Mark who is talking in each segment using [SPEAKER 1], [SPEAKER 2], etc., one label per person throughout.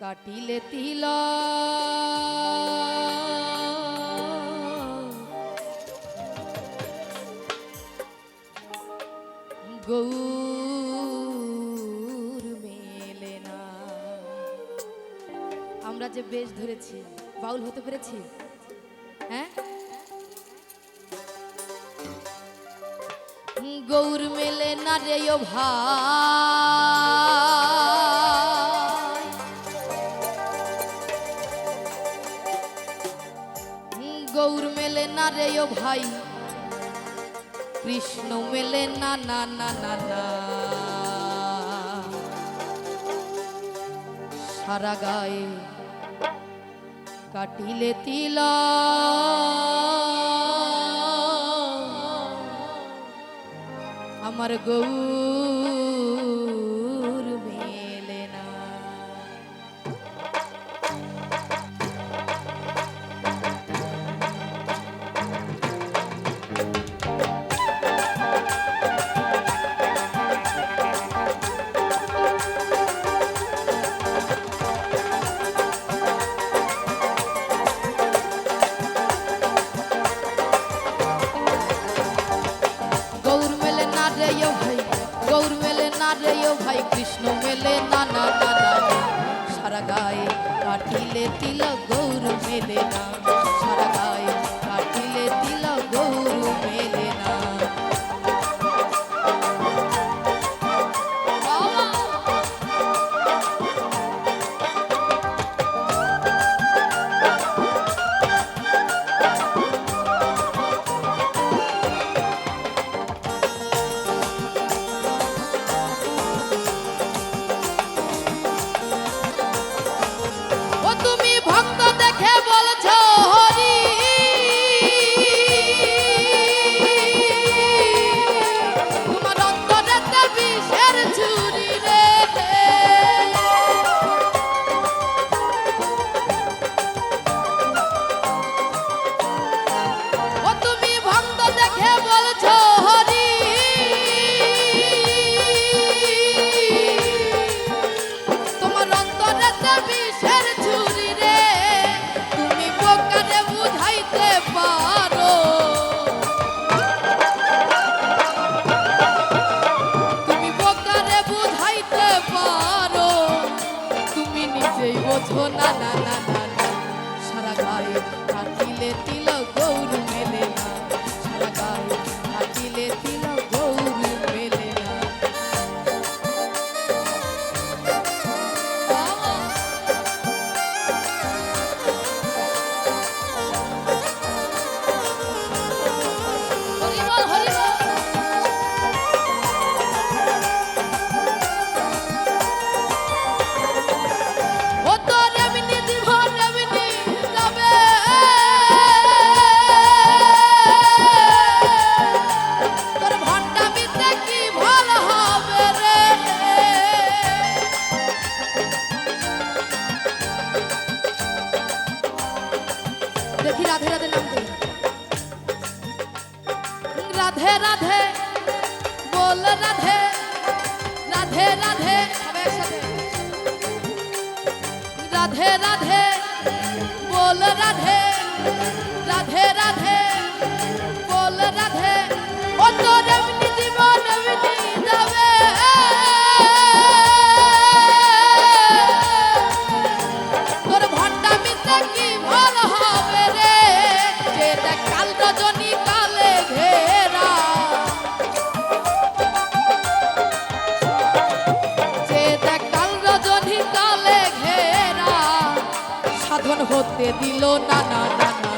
[SPEAKER 1] কাটিলে তিল। গৌর মেলে না। আমরা যে বেশ ধরেছি, বাউল হতে পেরেছি? হ্যাঁ? গৌর মেলে না রে ভাই। রে ও ভাই? কৃষ্ণ মেলে না না না না না। সারা গায়ে কাটিলে তিলা। আমার গৌর রে ও ভাই, গৌর মেলে না রে ও ভাই, কৃষ্ণ মেলে না না না না। সারা গায়ে কাটিলে তিল গৌর মেলে না সারা সারা থাকিলে কাটিলে তিল গৌর মেলে। বল রাধে রাধে রাধে সবাই একসাথে। রাধে রাধে বল রাধে রাধে রাধে। সাধন হতে দিল না না না না।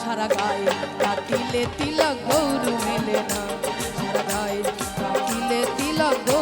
[SPEAKER 1] সারা গায়ে কাটিলে তিলক, গৌর মেলে না সারা গায়ে কাটিলে তিলক, গৌর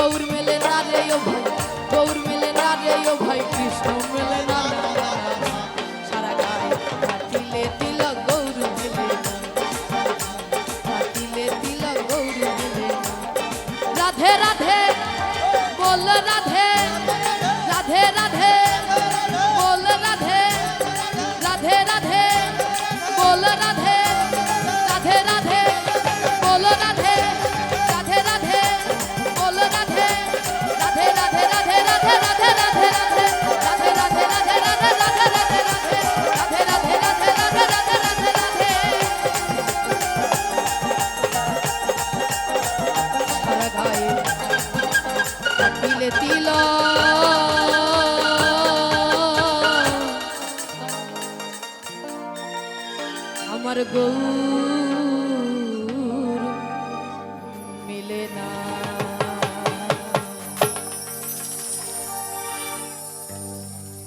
[SPEAKER 1] ಗೌರ್ ಮೇಲೆ আমার গৌ